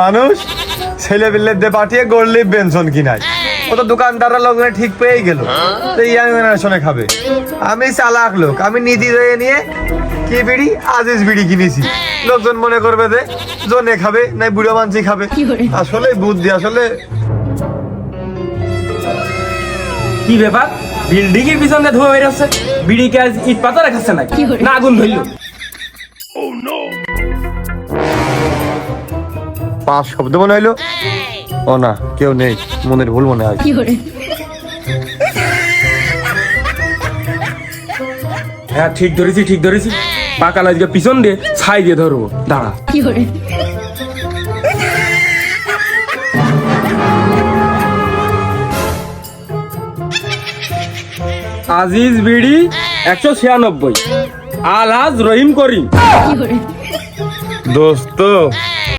মানুষ ছেলে পিলে দিয়ে পাঠিয়ে গড়লি বেনশন কিনায়। ও তো দোকানদাররা লোকজন ঠিক পেয়েই গেল। তো ইয়াং জেনারেশনে খাবে। আমি চালাক লোক আমি নীতি রয়ে নিয়ে কি বিড়ি? আজিজ বিড়ি কিনেছি। লোকজন মনে করবে যে জনে খাবে না বুড়ো মানসি খাবে। আসলে বুদ্ধি আসলে কি ব্যাপার? বিল্ডিং এর পিছনে ধোয়া বেরোচ্ছে। বিড়ি কে আজ ইট পাতা রাখাচ্ছে নাকি না আগুন ধরলো। পাঁচ শব্দ মনে হইল? ও না কেউ নেই মনের ভুল মনে হয়। হ্যাঁ ঠিক ধরেছি ঠিক ধরেছি। পাকা লাজকে পিছন দিয়ে ছাই দিয়ে ধরবো। দাঁড়া। আজিজ বিড়ি একশো ছিয়ানব্বই। আলহাজ রহিম করিম। দোস্ত